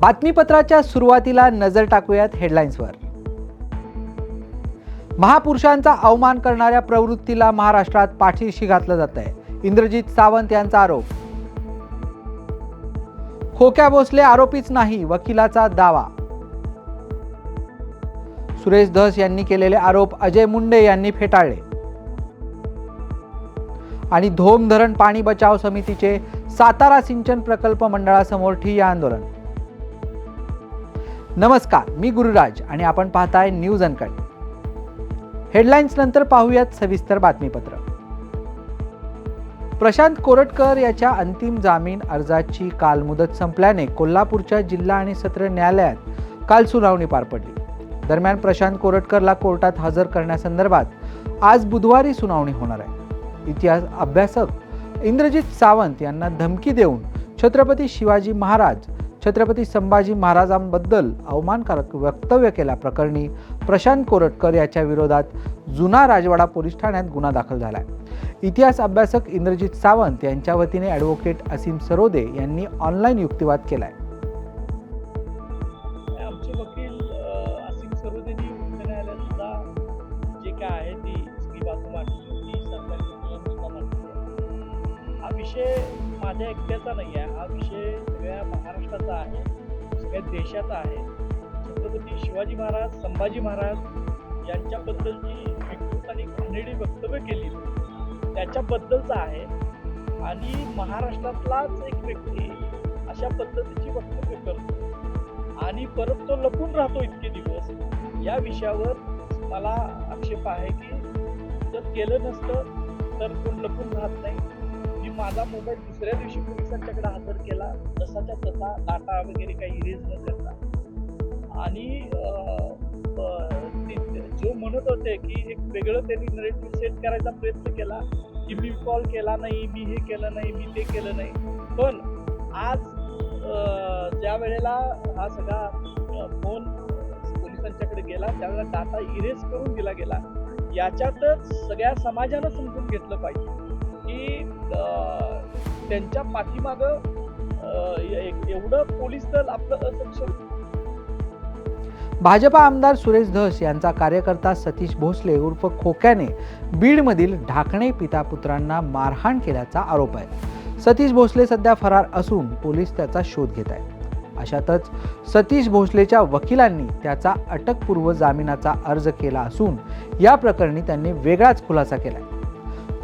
बातमीपत्राच्या सुरुवातीला नजर टाकूयात हेडलाईन्सवर महापुरुषांचा अवमान करणाऱ्या प्रवृत्तीला महाराष्ट्रात पाठीशी घातलं जात आहे इंद्रजित सावंत यांचा आरोप. खोक्या भोसले आरोपीच नाही वकिलाचा दावा. सुरेश धस यांनी केलेले आरोप अजय मुंडे यांनी फेटाळले. आणि धोम धरण पाणी बचाव समितीचे सातारा सिंचन प्रकल्प मंडळासमोर ठिय्या आंदोलन. नमस्कार मी गुरुराज आणि आपण पाहताय न्यूज अनकट. हेडलाईन्स नंतर पाहूयात सविस्तर बातमीपत्र. प्रशांत कोरटकर याच्या अंतिम जामीन अर्जाची काल मुदत संपल्याने कोल्हापूरच्या जिल्हा आणि सत्र न्यायालयात काल सुनावणी पार पडली. दरम्यान प्रशांत कोरटकरला कोर्टात हजर करण्यासंदर्भात आज बुधवारी सुनावणी होणार आहे. इतिहास अभ्यासक इंद्रजित सावंत यांना धमकी देऊन छत्रपती शिवाजी महाराज छत्रपती संभाजी महाराजांबद्दल अवमानकारक वक्तव्य केल्याप्रकरणी प्रशांत कोरटकर याच्या विरोधात जुना राजवाडा पोलीस ठाण्यात गुन्हा दाखल झाला आहे इतिहास अभ्यासक इंद्रजित सावंत यांच्या वतीने ॲडव्होकेट असीम सरोदे यांनी ऑनलाईन युक्तिवाद केला आहे ती आहे. हा विषय माझ्या एकट्याचा नाही आहे. हा विषय सगळ्या महाराष्ट्राचा आहे. सगळ्या देशाचा आहे. छत्रपती शिवाजी महाराज संभाजी महाराज यांच्याबद्दलची विकृत आणि घाणेरडी वक्तव्य केली. त्याच्याबद्दलचा आहे. आणि महाराष्ट्रातलाच एक व्यक्ती अशा पद्धतीची वक्तव्य करतो. आणि परत तो लपून राहतो इतके दिवस. या विषयावर मला आक्षेप आहे की जर केलं नसतं तर कोण लपून राहत नाही. माझा मोबाईल दुसऱ्या दिवशी पोलिसांच्याकडे हजर केला. तसाच्या तसा डाटा वगैरे काही इरेज न करता. आणि जो म्हणत होते की एक वेगळं त्यांनी नरेटिव्ह सेट करायचा प्रयत्न केला की मी कॉल केला नाही मी हे केलं नाही मी ते केलं नाही. पण आज ज्या वेळेला हा सगळा फोन पोलिसांच्याकडे गेला त्यावेळेला डाटा इरेज करून दिला गेला याच्यातच सगळ्या समाजानं समजून घेतलं पाहिजे. की त्यांच्या पाठीमागं एवढं पोलीस दल आपलं असक्षम भाजपा आमदार सुरेश धस यांचा कार्यकर्ता सतीश भोसले उर्फ खोक्याने बीडमधील ढाकणे पितापुत्रांना मारहाण केल्याचा आरोप आहे. सतीश भोसले सध्या फरार असून पोलीस त्याचा शोध घेत आहेत. अशातच सतीश भोसलेच्या वकिलांनी त्याचा अटकपूर्व जामिनाचा अर्ज केला असून या प्रकरणी त्यांनी वेगळाच खुलासा केला आहे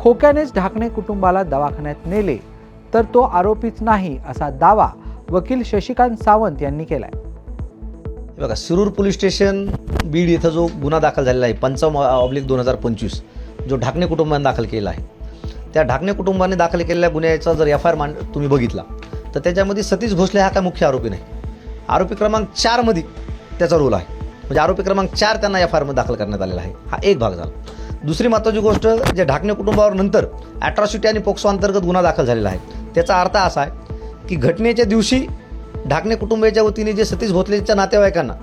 खोक्यानेच ढाकणे कुटुंबाला दवाखान्यात नेले तर तो आरोपीच नाही असा दावा वकील शशिकांत सावंत यांनी केला आहे बघा शिरूर पोलीस स्टेशन बीड इथं जो गुन्हा दाखल झालेला आहे पंचावन्न ऑब्लिक दोन हजार पंचवीस जो ढाकणे कुटुंबाने दाखल केला आहे. त्या ढाकणे कुटुंबाने दाखल केलेल्या गुन्ह्याचा जर एफ आय आर मांड तुम्ही बघितला तर त्याच्यामध्ये सतीश भोसले हा काय मुख्य आरोपी नाही. आरोपी क्रमांक चारमध्ये त्याचा रोल आहे. म्हणजे आरोपी क्रमांक चार त्यांना एफ आय आरमध्ये दाखल करण्यात आलेला आहे. हा एक भाग झाला. दुसरी महत्त्वाची गोष्ट जे ढाकणे कुटुंबावर नंतर ॲट्रॉसिटी आणि पोक्सो अंतर्गत गुन्हा दाखल झालेला आहे. त्याचा अर्थ असा आहे की घटनेच्या दिवशी ढाकणे कुटुंबाच्या वतीने जे सतीश भोतलेच्या नातेवाईकांना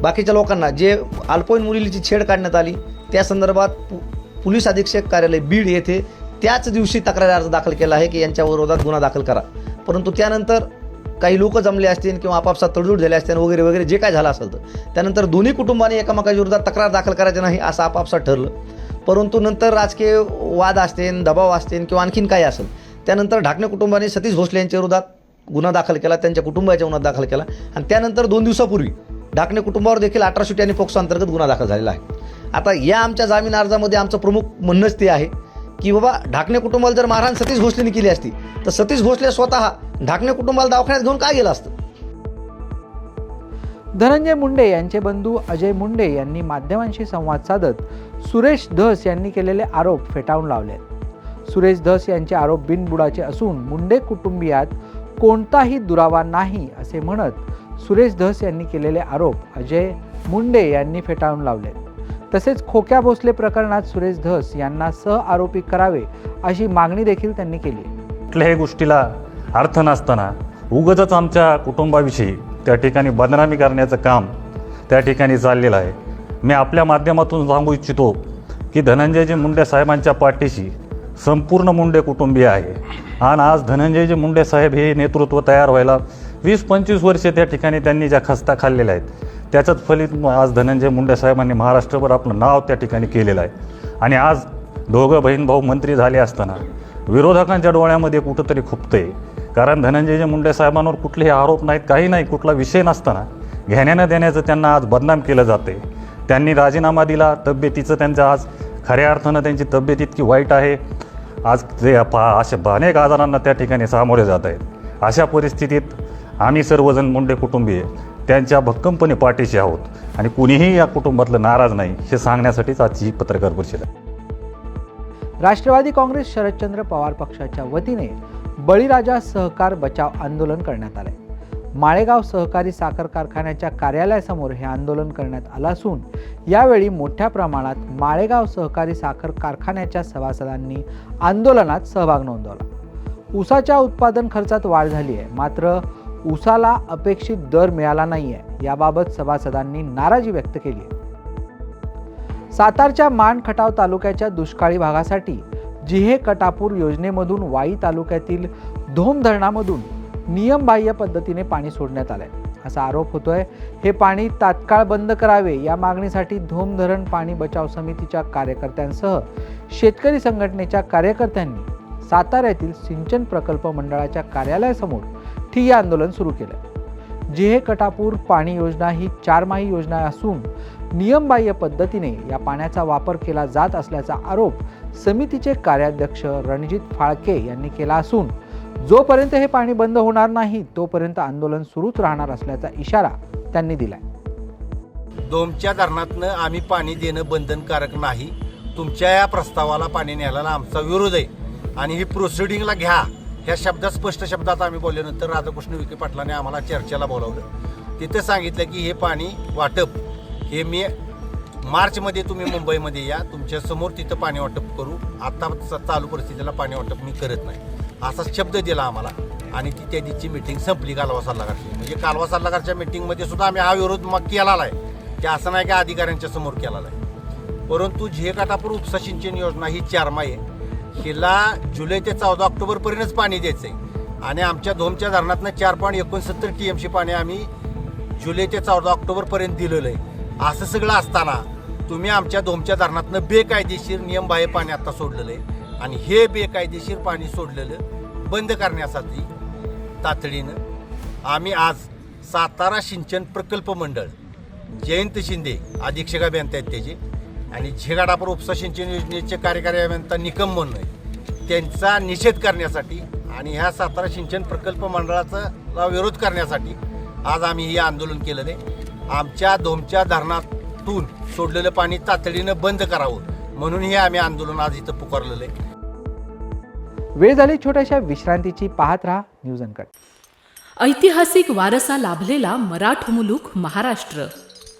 बाकीच्या लोकांना जे अल्पवयीन मुलीची छेड काढण्यात आली त्या संदर्भात पु पोलीस अधीक्षक कार्यालय बीड येथे त्याच दिवशी तक्रारी अर्ज दाखल केला आहे की यांच्या विरोधात गुन्हा दाखल करा. परंतु त्यानंतर काही लोक जमले असतील किंवा आपापसात तडजोड झाले असतील वगैरे वगैरे जे काय झालं असेल तर. त्यानंतर दोन्ही कुटुंबाने एकामेकाच्या तक्रार दाखल करायची नाही असं आपापसात ठरलं. परंतु नंतर राजकीय वाद असतील दबाव असतील किंवा आणखीन काही असेल त्यानंतर ढाकणे कुटुंबाने सतीश भोसले यांच्या विरोधात गुन्हा दाखल केला त्यांच्या कुटुंबाच्या गुन्हा दाखल केला. आणि त्यानंतर दोन दिवसापूर्वी ढाकणे कुटुंबावर देखील अठराशे आणि फोक्सो अंतर्गत गुन्हा दाखल झालेला आहे. आता या आमच्या जामीन अर्जामध्ये आमचं प्रमुख म्हणणंच ते आहे. की बाबा ढाकणे कुटुंबाला जर मारहाण सतीश भोसलेने केली असती तर सतीश भोसले स्वतः ढाकणे कुटुंबाला दवाखान्यात घेऊन काय गेलं असतं धनंजय मुंडे यांचे बंधू अजय मुंडे यांनी माध्यमांशी संवाद साधत सुरेश धस यांनी केलेले आरोप फेटाळून लावले आहेत. सुरेश धस यांचे आरोप बिनबुडाचे असून मुंडे कुटुंबियात कोणताही दुरावा नाही असे म्हणत सुरेश धस यांनी केलेले आरोप अजय मुंडे यांनी फेटाळून लावले तसेच खोक्या भोसले प्रकरणात सुरेश धस यांना सह आरोपी करावे अशी मागणी देखील त्यांनी केली. कुठल्याही गोष्टीला अर्थ नसताना उगतच आमच्या कुटुंबाविषयी त्या ठिकाणी बदनामी करण्याचं काम त्या ठिकाणी चाललेलं आहे. मी आपल्या माध्यमातून सांगू इच्छितो की धनंजयजी मुंडे साहेबांच्या पाठीशी संपूर्ण मुंडे कुटुंबीय आहे. आणि आज धनंजयजी मुंडे साहेब हे नेतृत्व तयार व्हायला वीस पंचवीस वर्षे त्या ठिकाणी त्यांनी ज्या खस्ता खाल्लेल्या आहेत त्याच्यात फलित आज धनंजय मुंडे साहेबांनी महाराष्ट्रभर आपलं नाव त्या ठिकाणी केलेलं आहे. आणि आज दोघं बहीण भाऊ मंत्री झाले असताना विरोधकांच्या डोळ्यामध्ये कुठंतरी खुपतंय. कारण धनंजय मुंडे साहेबांवर कुठलेही आरोप नाहीत काही नाही कुठला विषय नसताना घेण्यानं देण्याचं त्यांना आज बदनाम केलं जाते त्यांनी राजीनामा दिला तब्येतीचं त्यांचं आज खऱ्या अर्थानं त्यांची तब्येत इतकी वाईट आहे. आज ते पा अशा अनेक आजारांना त्या ठिकाणी सामोरे जात आहेत. अशा परिस्थितीत आम्ही सर्वजण मुंडे कुटुंबीय. त्यांच्या भक्कमपणे पाठीशी आहोत. आणि कुणीही या कुटुंबातलं नाराज नाही हे सांगण्यासाठीच आजची पत्रकार परिषद आहे. राष्ट्रवादी काँग्रेस शरदचंद्र पवार पक्षाच्या वतीने बळीराजा सहकार बचाव आंदोलन करण्यात आले माळेगाव सहकारी साखर कारखान्याच्या कार्यालयासमोर हे आंदोलन करण्यात आलं असून यावेळी मोठ्या प्रमाणात माळेगाव सहकारी साखर कारखान्याच्या सभासदांनी आंदोलनात सहभाग नोंदवला. ऊसाच्या उत्पादन खर्चात वाढ झाली आहे मात्र ऊसाला अपेक्षित दर मिळाला नाही आहे याबाबत सभासदांनी नाराजी व्यक्त केली आहे. सातारच्या मान खटाव तालुक्याच्या दुष्काळी भागासाठी जिहे कटापूर योजनेमधून वाई तालुक्यातील धोम धरणामधून नियमबाह्य पद्धतीने पाणी सोडण्यात आलंय. असा आरोप होतोय हे पाणी तात्काळ बंद करावे या मागणीसाठी धोम धरण पाणी बचाव समितीच्या कार्यकर्त्यांसह शेतकरी संघटनेच्या कार्यकर्त्यांनी साताऱ्यातील सिंचन प्रकल्प मंडळाच्या कार्यालयासमोर ठिय्या आंदोलन सुरू केलं. जिहे कटापूर पाणी योजना ही चारमाही योजना असून नियमबाह्य पद्धतीने या पाण्याचा वापर केला जात असल्याचा आरोप समितीचे कार्याध्यक्ष रणजित फाळके यांनी केला असून जोपर्यंत हे पाणी बंद होणार नाही तोपर्यंत आंदोलन सुरूच राहणार असल्याचा इशारा त्यांनी दिलाय. दोमच्या धरणातनं आम्ही पाणी देणं बंधनकारक नाही. तुमच्या या प्रस्तावाला पाणी न्यायला आमचा विरोध आहे. आणि ही प्रोसिडिंगला घ्या. ह्या शब्दात स्पष्ट शब्दात आम्ही बोलल्यानंतर राधाकृष्ण विखे पाटलाने आम्हाला चर्चेला बोलावलं. तिथं सांगितलं की हे पाणी वाटप. हे मी मार्चमध्ये तुम्ही मुंबईमध्ये या. तुमच्यासमोर तिथं पाणी वाटप करू. आत्ता चालू परिस्थितीला पाणी वाटप मी करत नाही. असा शब्द दिला आम्हाला. आणि ती त्या दिवशी मिटिंग संपली कालवा सल्लागारची. म्हणजे कालवा सल्लागारच्या मिटिंगमध्ये सुद्धा आम्ही हा विरोध मग केलेला आहे. की असं नाही की अधिकाऱ्यांच्या समोर केलेला आहे. परंतु झेकाटापूर उपसा सिंचन योजना ही चारमाही आहे. हिला जुलै ते चौदा ऑक्टोबरपर्यंतच पाणी द्यायचं आहे आणि आमच्या धोमच्या धरणातनं चार पॉईंट एकोणसत्तर टी एम सी पाणी आम्ही जुलै ते चौदा ऑक्टोबरपर्यंत दिलेलं आहे असं सगळं असताना तुम्ही आमच्या धोमच्या धरणातनं बेकायदेशीर नियमबाह्य पाणी आता सोडलेलं आहे आणि हे बेकायदेशीर पाणी सोडलेलं बंद करण्यासाठी तातडीनं आम्ही आज सातारा सिंचन प्रकल्प मंडळ जयंत शिंदे अधीक्षक अभियंता आहेत त्याचे आणि झेगाडापूर उपसा सिंचन योजनेचे कार्यकारी अभियंता निकम म्हणून आहे त्यांचा निषेध करण्यासाठी आणि ह्या सातारा सिंचन प्रकल्प मंडळाचा ला विरोध करण्यासाठी आज आम्ही हे आंदोलन केलेलं आहे आमच्या धोमच्या धरणातून सोडलेलं पाणी तातडीनं बंद करावं म्हणून हे आम्ही आंदोलन आज इथं पुकारलेलं आहे. वेळ झाली छोट्याशा विश्रांतीची. पाहत राहा न्यूज अनकट. ऐतिहासिक वारसा लाभलेला मराठ मुलूक महाराष्ट्र.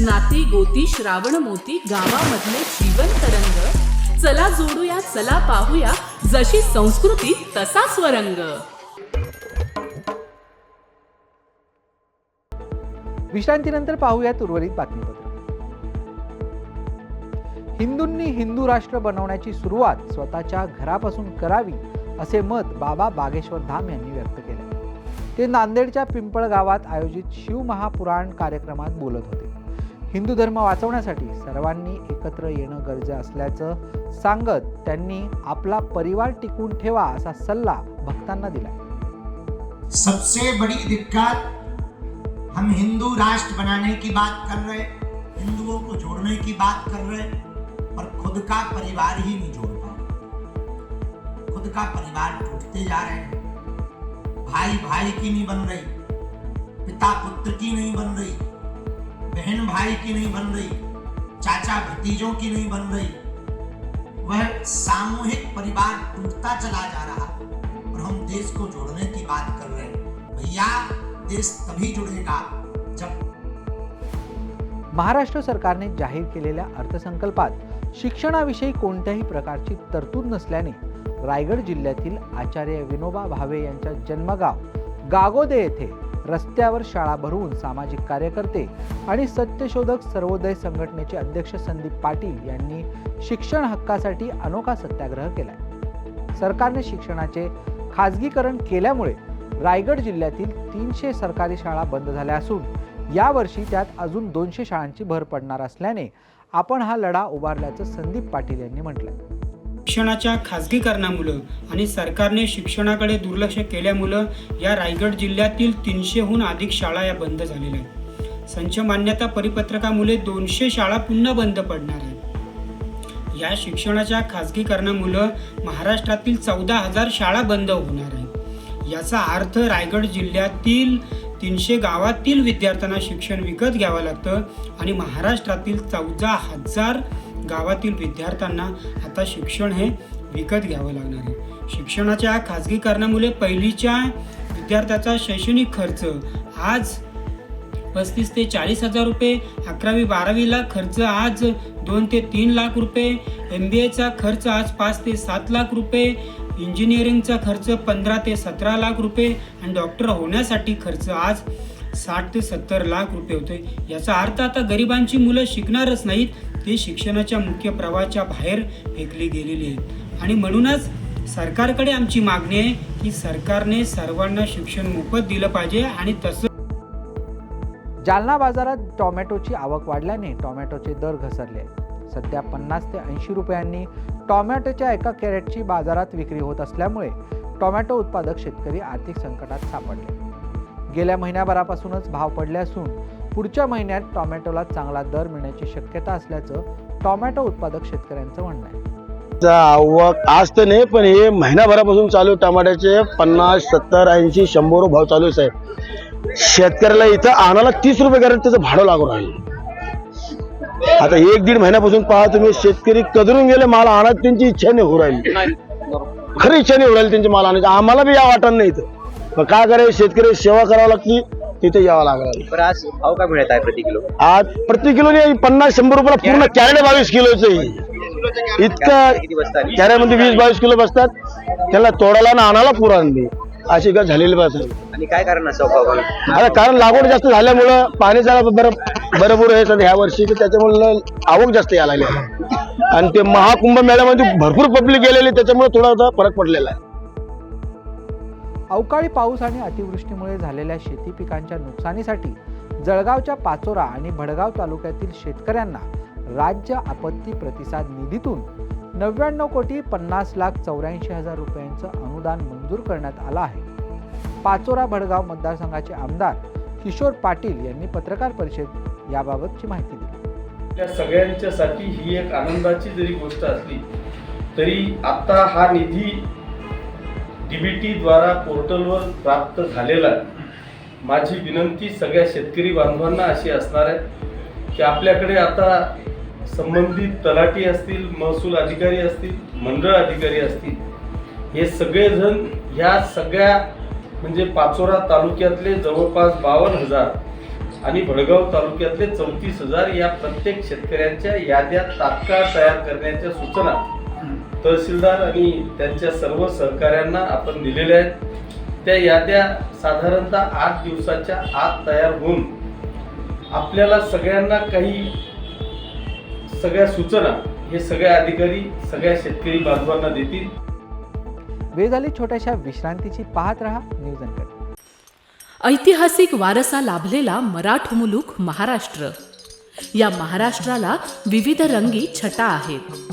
नाती गोती श्रावण मोती गावामधले जीवन तरंग. चला जोडूया चला पाहूया जशी संस्कृती तसा स्वरंग. विश्रांतीनंतर पाहूयात उर्वरित बातमीपत्र. हिंदूंनी हिंदू राष्ट्र बनवण्याची सुरुवात स्वतःच्या घरापासून करावी असे मत बाबा बागेश्वर धाम यांनी व्यक्त केले. ते नांदेडच्या पिंपळ गावात आयोजित शिवमहापुराण कार्यक्रमात बोलत होते. हिंदू धर्म वाचवण्यासाठी सर्वांनी एकत्र येणं गरजे असल्याचं सांगत त्यांनी आपला परिवार टिकून ठेवा असा सल्ला भक्तांना दिला सबसे बड़ी दिक्कत हम हिंदू राष्ट्र बनाने की बात कर रहे हिंदुओं को जोड़ने की बात कर रहे पर खुद का परिवार ही नहीं जोड़ पा रहे। खुद का परिवार टूटते जा रहे हैं भाई भाई की नहीं बन रही पिता पुत्र की नहीं बन रही बहन भाई की नहीं बन रही चाचा भतीजों की नहीं बन रही। वह सामूहिक परिवार टूटता चला जा रहा और हम देश को जोड़ने की बात कर रहे हैं। भैया देश तभी जुड़ेगा जब महाराष्ट्र सरकारने जाहीर केलेल्या अर्थसंकल्पात शिक्षणाविषयी कोणत्याही प्रकारची तरतूद नसल्याने रायगड जिल्ह्यातील आचार्य विनोबा भावे यांच्या जन्मगाव गागोदे येथे रस्त्यावर शाळा भरवून सामाजिक कार्यकर्ते आणि सत्यशोधक सर्वोदय संघटनेचे अध्यक्ष संदीप पाटील यांनी शिक्षण हक्कासाठी अनोखा सत्याग्रह केला सरकारने शिक्षणाचे खाजगीकरण केल्यामुळे रायगड जिल्ह्यातील तीनशे सरकारी शाळा बंद झाल्या असून यावर्षी त्यात अजून दोनशे शाळांची भर पडणार असल्याने आपण हा लढा उभारल्याचं संदीप पाटील यांनी म्हटलं शिक्षणाच्या खाजगीकरणामुळं आणि सरकारने शिक्षणाकडे दुर्लक्ष केल्यामुळं या रायगड जिल्ह्यातील तीनशेहून अधिक शाळा या बंद झालेल्या आहेत. संच मान्यता परिपत्रकामुळे दोनशे शाळा पुन्हा बंद पडणार आहेत. या शिक्षणाच्या खाजगीकरणामुळं महाराष्ट्रातील चौदा हजार शाळा बंद होणार आहेत. याचा अर्थ रायगड जिल्ह्यातील तीनशे गावातील विद्यार्थ्यांना शिक्षण विकत घ्यावं लागतं आणि महाराष्ट्रातील चौदा हजार गावातील विद्यार्थ्यांना आता शिक्षण हे विकत घ्यावं लागणार आहे. शिक्षणाच्या खाजगीकरणामुळे पहिलीच्या विद्यार्थ्याचा शैक्षणिक खर्च आज पस्तीस ते चाळीस हजार रुपये अकरावी बारावीला खर्च आज दोन ते तीन लाख रुपये एम बी एचा खर्च आज पाच ते सात लाख रुपये इंजिनिअरिंगचा खर्च पंधरा ते सतरा लाख रुपये आणि डॉक्टर होण्यासाठी खर्च आज साठ ते सत्तर लाख रुपये होते याचा अर्थ आता गरिबांची मुलं शिकणारच नाहीत ही शिक्षणाच्या मुख्य प्रवाहाच्या बाहेर फेकली गेलेली आहेत आणि म्हणूनच सरकारकडे आमची मागणी आहे की सरकारने सर्वांना शिक्षण मोफत दिलं पाहिजे आणि तसं जालना बाजारात टोमॅटोची आवक वाढल्याने टोमॅटोचे दर घसरले. सध्या पन्नास ते ऐंशी रुपयांनी टोमॅटोच्या एका कॅरेटची बाजारात विक्री होत असल्यामुळे टोमॅटो उत्पादक शेतकरी आर्थिक संकटात सापडले. गेल्या महिन्याभरापासूनच भाव पडले असून पुढच्या महिन्यात टोमॅटोला चांगला दर मिळण्याची शक्यता असल्याचं टोमॅटो उत्पादक शेतकऱ्यांचं म्हणणं आहे. आवक आज तर नाही पण हे महिनाभरापासून चालू आहे टमाट्याचे. पन्नास सत्तर ऐंशी शंभर भाव चालू आहे साहेब. शेतकऱ्याला इथं आणायला तीस रुपये करेल त्याचं भाडं लागून राहील. आता एक दीड महिन्यापासून पहा तुम्ही शेतकरी कदरून गेले माल आणत त्यांची इच्छा नाही होऊ राहिली. खरी इच्छा नाही होऊ राहिली त्यांची माल आणायची. आम्हाला बी या वाटत नाही इथं. मग काय करायचं? शेतकरी सेवा करावं लागती. तिथे यावं लागलं पण आज भाव काय मिळत आहे प्रति किलो? आज प्रति किलो पन्नास शंभर रुपयाला पूर्ण कॅरेट बावीस किलोचं. आहे इतकं कॅरेमध्ये वीस बावीस किलो बसतात. त्याला तोडायला आणि आणायला पुरा आणली. अशी का झालेली बस. आहे. आणि काय कारण असं भाव कमी? आता कारण लागवड जास्त झाल्यामुळं पाणीचा बरं भरपूर आहे. सध्या ह्या वर्षी की त्याच्यामुळे आवक जास्त यायला लागली. आहे. आणि ते महाकुंभ मेळ्यामध्ये भरपूर पब्लिक गेलेली त्याच्यामुळे थोडा फरक पडलेला आहे. अवकाळी पाऊस आणि अतिवृष्टीमुळे झालेल्या शेती पिकांच्या नुकसानीसाठी जळगावच्या पाचोरा आणि भडगाव तालुक्यातील शेतकऱ्यांना राज्य आपत्ती प्रतिसाद निधीतून नव्याण्णव कोटी पन्नास लाख चौऱ्याऐंशी हजार रुपयांचं अनुदान मंजूर करण्यात आलं आहे. पाचोरा भडगाव मतदारसंघाचे आमदार किशोर पाटील यांनी पत्रकार परिषद याबाबतची माहिती दिली. त्या सगळ्यांच्यासाठी ही एक आनंदाची जरी गोष्ट असली तरी आता हा निधी डीबीटी द्वारा पोर्टलवर प्राप्त झालेला माझी विनंती सगळ्या शेतकरी बांधवांना अशी असणार आहे की आपल्याकडे आता संबंधित तलाठी असतील महसूल अधिकारी असतील मंडळ अधिकारी असतील हे सगळेजण ह्या सगळ्या म्हणजे पाचोरा तालुक्यातले जवळपास बावन्न हजार आणि भडगाव तालुक्यातले चौतीस हजार या प्रत्येक शेतकऱ्यांच्या याद्या तात्काळ तयार करण्याच्या सूचना तहसीलदार आणि त्यांच्या सर्व सहकाऱ्यांना आपण दिलेल्या आहेत. त्या याद्या साधारणतः आठ दिवसाच्या आत तयार होऊन आपल्याला सगळ्यांना काही सगळ्या सूचना हे सगळे अधिकारी सगळ्या शेतकरी बांधवांना देतील. वेळ झाली छोट्याशा विश्रांतीची. पाहत रहा न्यूज अँकर ऐतिहासिक वारसा लाभलेला मराठ मुलूक महाराष्ट्र. या महाराष्ट्राला विविध रंगी छटा आहेत.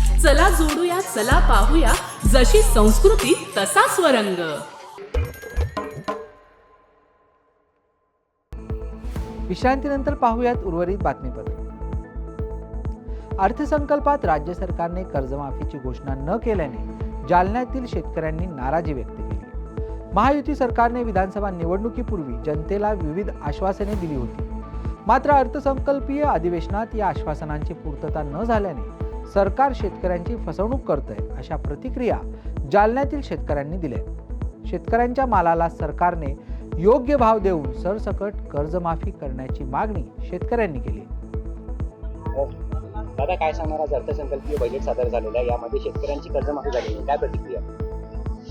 चला जोडूया चला पाहूया. जशी संस्कृती तसा स्वरंग विश्रांतीनंतर पाहूयात उर्वरित बातमीपत्र. अर्थसंकल्पात राज्य सरकारने कर्जमाफीची घोषणा न केल्याने जालन्यातील शेतकऱ्यांनी नाराजी व्यक्त केली. महायुती सरकारने विधानसभा निवडणुकीपूर्वी जनतेला विविध आश्वासने दिली होती. मात्र अर्थसंकल्पीय अधिवेशनात या आश्वासनांची पूर्तता न झाल्याने सरकार शेतकऱ्यांची फसवणूक करतंय अशा प्रतिक्रिया जालन्यातील शेतकऱ्यांनी दिल्या शेतकऱ्यांच्या मालाला सरकारने योग्य भाव देऊन सरसकट कर्जमाफी करण्याची मागणी शेतकऱ्यांनी केली. दादा काय सांगणार आज अर्थसंकल्पीय बजेट सादर झालेलं आहे? यामध्ये शेतकऱ्यांची कर्जमाफी झालेली आहे. काय प्रतिक्रिया?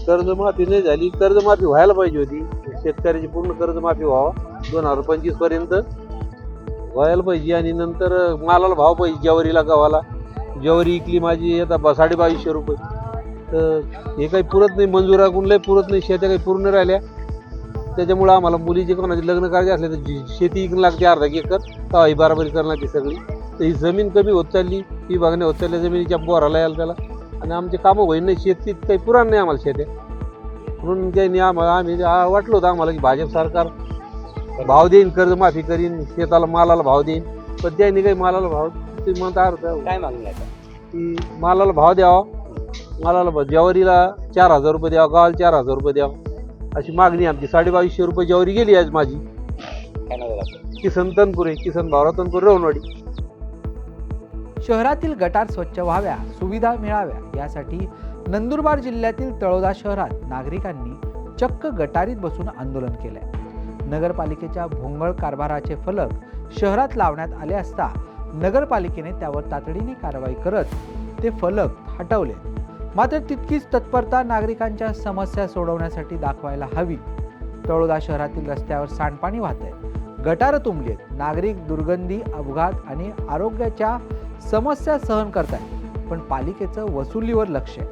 कर्जमाफी नाही झाली. कर्जमाफी व्हायला पाहिजे होती. शेतकऱ्याची पूर्ण कर्जमाफी व्हावा. दोन हजार पंचवीसपर्यंत व्हायला पाहिजे आणि नंतर मालाला भाव पाहिजे ज्वारीला गव्हाला. ज्वारी इकली माझी आता बा साडे बावीसशे रुपये. तर हे काही पुरत नाही मंजुराकून लय पुरत नाही शेत्या काही पूर्ण राहिल्या. त्याच्यामुळं आम्हाला मुलीचे कोणाचे लग्न करायचे असले तर जी- शेती इकडून लागते अर्धा एकर तेव्हा ही बाराबरी करणार ती सगळी. तर ही जमीन कमी होत चालली ही बघणे होत चालली जमिनीच्या बोराला यायला त्याला. आणि आमचे कामं होईन नाही शेतीत काही पुराण नाही आम्हाला शेत्या. म्हणून त्यांनी आम्हाला आम्ही वाटलं होतं आम्हाला की भाजप सरकार भाव देईन कर्जमाफी करीन शेताला मालाला भाव देईन पण त्यांनी काही मालाला भाव तुम्ही म्हणता अर्थ काय मागणी आहे आता? की मालाला भाव द्यावा. मालाला भाव ज्वारीला चार हजार रुपये द्यावा गावाला चार हजार रुपये द्यावा. अशी मागणी आहे आमची. साडेबावीसशे रुपये ज्वारी गेली आज माझी. काय नाव दादा आपलं? किसन तनपुरे किसन भावरा तनपुरे रवणवाडी शहरातील गटार स्वच्छ व्हाव्या सुविधा मिळाव्या यासाठी नंदुरबार जिल्ह्यातील तळोदा शहरात नागरिकांनी चक्क गटारीत बसून आंदोलन केलंय. नगरपालिकेच्या भोंगळ कारभाराचे फलक शहरात लावण्यात आले असता नगरपालिकेने त्यावर तातडीने कारवाई करत ते फलक हटवले. मात्र तितकीच तत्परता नागरिकांच्या समस्या सोडवण्यासाठी दाखवायला हवी. तळोदा शहरातील रस्त्यावर सांडपाणी वाहत आहे गटारं तुंबली आहेत नागरिक दुर्गंधी अपघात आणि आरोग्याच्या समस्या सहन करतायत. पण पालिकेचं वसुलीवर लक्ष आहे.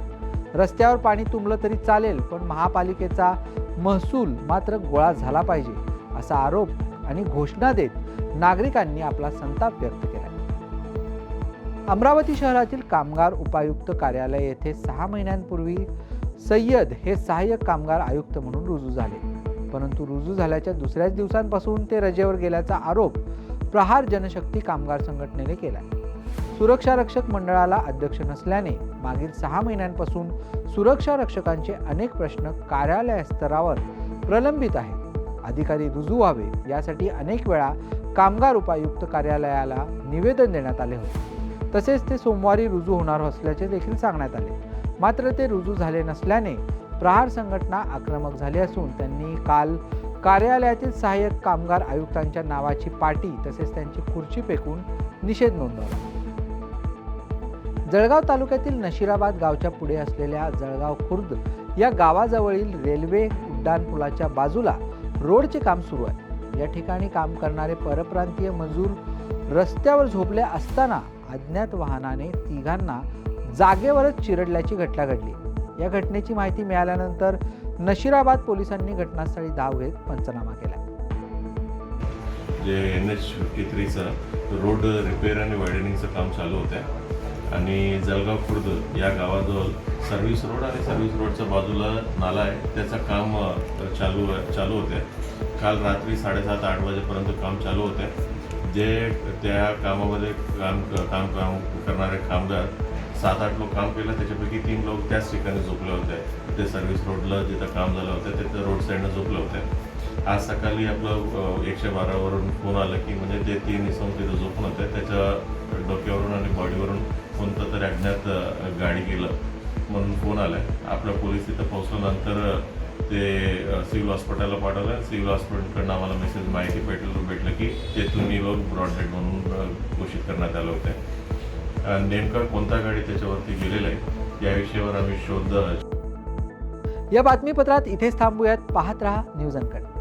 रस्त्यावर पाणी तुंबलं तरी चालेल पण महापालिकेचा महसूल मात्र गोळा झाला पाहिजे असा आरोप आणि घोषणा देत नागरिकांनी आपला संताप व्यक्त केला. अमरावती शहरातील कामगार उपायुक्त कार्यालय येथे सहा महिन्यांपूर्वी सय्यद हे सहाय्यक कामगार आयुक्त म्हणून रुजू झाले. परंतु रुजू झाल्याच्या दुसऱ्याच दिवसांपासून ते रजेवर गेल्याचा आरोप प्रहार जनशक्ती कामगार संघटनेने केला सुरक्षा रक्षक मंडळाला अध्यक्ष नसल्याने मागील सहा महिन्यांपासून सुरक्षा रक्षकांचे अनेक प्रश्न कार्यालय स्तरावर प्रलंबित आहेत. अधिकारी रुजू व्हावे यासाठी अनेक वेळा कामगार उपायुक्त कार्यालयाला निवेदन देण्यात आले होते. तसेच ते सोमवारी रुजू होणार असल्याचे देखील सांगण्यात आले. मात्र ते रुजू झाले नसल्याने प्रहार संघटना आक्रमक झाली असून त्यांनी काल कार्यालयातील सहाय्यक कामगार आयुक्तांच्या नावाची पाटी तसेच त्यांची खुर्ची फेकून निषेध नोंदवला. जळगाव तालुक्यातील नशिराबाद गावच्या पुढे असलेल्या जळगाव खुर्द या गावाजवळील रेल्वे उड्डाणपुलाच्या बाजूला रोडचे काम सुरू आहे. या ठिकाणी काम करणारे परप्रांतीय मजूर रस्त्यावर झोपले असताना अज्ञात वाहनाने तिघांना जागेवरच चिरडल्याची घटना घडली. या घटनेची माहिती मिळाल्यानंतर नशिराबाद पोलिसांनी घटनास्थळी धाव घेत पंचनामा केला. जे एन एच फिफ्टी थ्रीचं रोड रिपेअर आणि वायडनिंगचं काम चालू होतं आणि जळगाव खुर्द या गावाजवळ सर्व्हिस रोड आणि सर्व्हिस रोडच्या बाजूला नाला आहे. त्याचं काम चालू आहे चालू होते. काल रात्री साडेसात आठ वाजेपर्यंत काम चालू होतं. जे त्या कामामध्ये काम काम काम करणारे कामगार सात आठ लोक काम केलं त्याच्यापैकी तीन लोक त्याच ठिकाणी झोपले होते ते सर्व्हिस रोडला जिथं काम झालं होतं तिथं रोड साईडनं झोपले होते आज सकाळी आपलं एकशे बारावरून फोन आलं की म्हणजे जे तीन इसम तिथं झोपून होते त्याच्या डोक्यावरून आणि बॉडीवरून कोणतं तरी अज्ञात गाडी गेलं म्हणून फोन आला आपल्या पोलीस तिथं पोहोचल्यानंतर ते सिव्हिल हॉस्पिटलला पाठवलं. सिव्हिल हॉस्पिटलकडनं आम्हाला मेसेज माहिती भेटलं भेटलं की ते तुम्ही लोक ब्रॉडडेड म्हणून घोषित करण्यात आलं होतं. अ, नेमका कोणता गाडी त्याच्यावरती गेलेला आहे या विषयावर आम्ही शोध या बातमीपत्रात इथेच थांबूयात. पाहत रहा न्यूज अनकट.